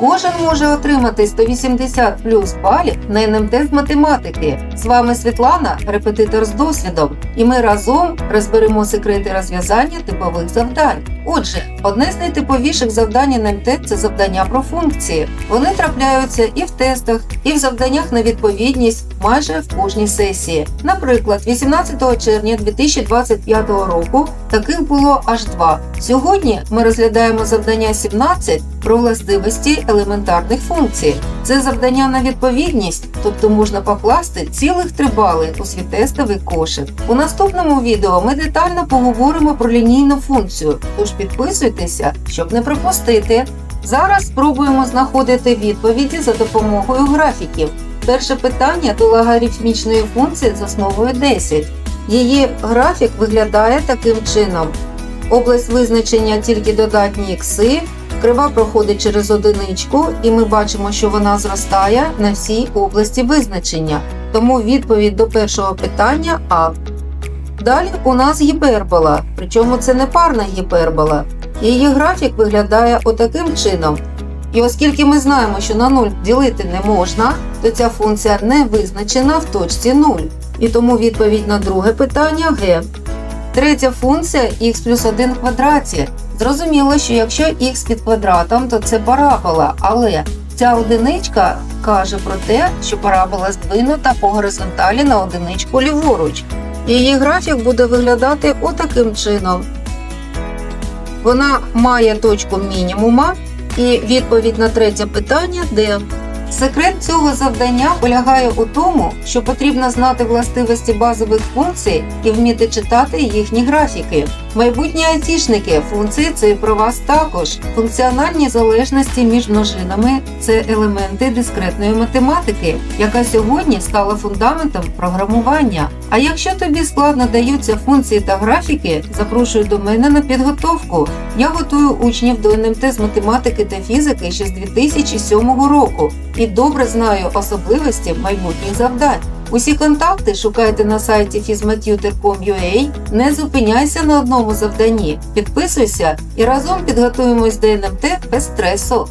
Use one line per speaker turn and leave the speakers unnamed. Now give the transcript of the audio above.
Кожен може отримати 180 плюс балів на НМТ з математики. З вами Світлана, репетитор з досвідом, і ми разом розберемо секрети розв'язання типових завдань. Отже, одне з найтиповіших завдань НМТ – це завдання про функції. Вони трапляються і в тестах, і в завданнях на відповідність майже в кожній сесії. Наприклад, 18 червня 2025 року таких було аж два. Сьогодні ми розглядаємо завдання 17 про властивості елементарних функцій. Це завдання на відповідність, тобто можна покласти цілих три бали у свій тестовий кошик. У наступному відео ми детально поговоримо про лінійну функцію, тож підписуйтеся, щоб не пропустити. Зараз спробуємо знаходити відповіді за допомогою графіків. Перше питання до логарифмічної функції з основою 10. Її графік виглядає таким чином: область визначення тільки додатні ікси, крива проходить через одиничку, і ми бачимо, що вона зростає на всій області визначення. Тому відповідь до першого питання А. Далі у нас гіпербола, причому це не парна гіпербола. Її графік виглядає отаким чином. І оскільки ми знаємо, що на 0 ділити не можна, то ця функція не визначена в точці 0. І тому відповідь на друге питання Г. Третя функція х плюс 1 в квадраті. Зрозуміло, що якщо х під квадратом, то це парабола, але ця одиничка каже про те, що парабола здвинута по горизонталі на одиничку ліворуч. Її графік буде виглядати отаким чином. Вона має точку мінімума, і відповідь на третє питання де. Секрет цього завдання полягає у тому, що потрібно знати властивості базових функцій і вміти читати їхні графіки. Майбутні айтішники функції це про вас також. Функціональні залежності між множинами це елементи дискретної математики, яка сьогодні стала фундаментом програмування. А якщо тобі складно даються функції та графіки, запрошую до мене на підготовку. Я готую учнів до НМТ з математики та фізики ще з 2007 року і добре знаю особливості майбутніх завдань. Усі контакти шукайте на сайті fizmatutor.com.ua. Не зупиняйся на одному завданні, підписуйся і разом підготуємось до НМТ без стресу.